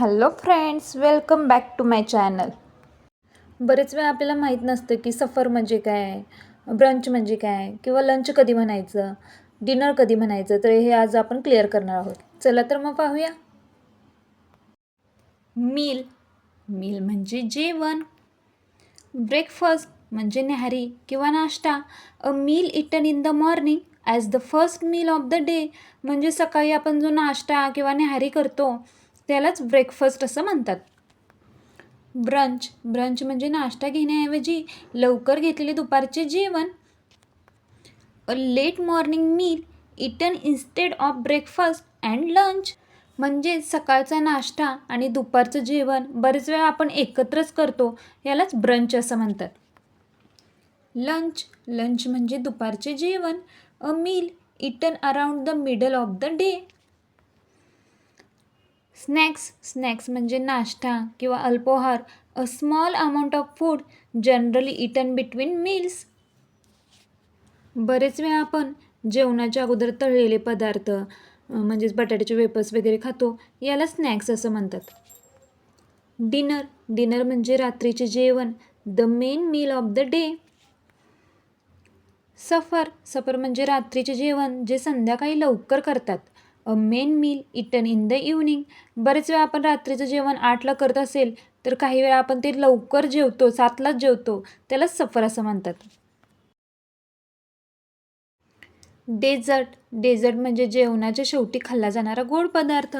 Hello friends welcome back to my channel. बरेच वेळा आपल्याला माहीत नसतं की सफर म्हणजे काय ब्रंच म्हणजे काय किंवा लंच कधी म्हणायचं डिनर कधी म्हणायचं तर हे आज आपण क्लिअर करणार आहोत. चला तर मग पाहूया. मील मील म्हणजे जेवण. ब्रेकफास्ट म्हणजे न्याहारी किंवा नाश्ता. A meal eaten in the morning as the first meal of the day म्हणजे सकाळी आपण जो नाश्ता किंवा न्याहारी करतो त्यालाच ब्रेकफास्ट असं म्हणतात. ब्रंच ब्रंच म्हणजे नाश्ता घेण्याऐवजी लवकर घेतलेले दुपारचे जेवण. A late morning meal eaten instead of breakfast and lunch म्हणजे सकाळचा नाश्ता आणि दुपारचं जेवण बरेच वेळा आपण एकत्रच करतो यालाच ब्रंच असं म्हणतात. लंच लंच म्हणजे दुपारचे जेवण. A meal eaten around the middle of the day snacks snacks म्हणजे नाश्ता किंवा अल्पोहार a small amount of food generally eaten between meals. बरेच वेळा आपण जेवणाच्या अगोदर तळलेले पदार्थ म्हणजेच बटाट्याचे वेपर्स वगैरे खातो याला स्नॅक्स असं म्हणतात. डिनर डिनर म्हणजे रात्रीचे जेवण the main meal of the day. Supper supper म्हणजे रात्रीचे जेवण जे संध्याकाळी लवकर करतात. A main meal eaten in the evening बरेच वेळा आपण रात्रीचं जेवण आठला करत असेल तर काही वेळा आपण ते लवकर जेवतो सातलाच जेवतो. त्याला सफर असं म्हणतात. डेझर्ट डेझर्ट म्हणजे जेवणाच्या शेवटी खाल्ला जाणारा गोड पदार्थ.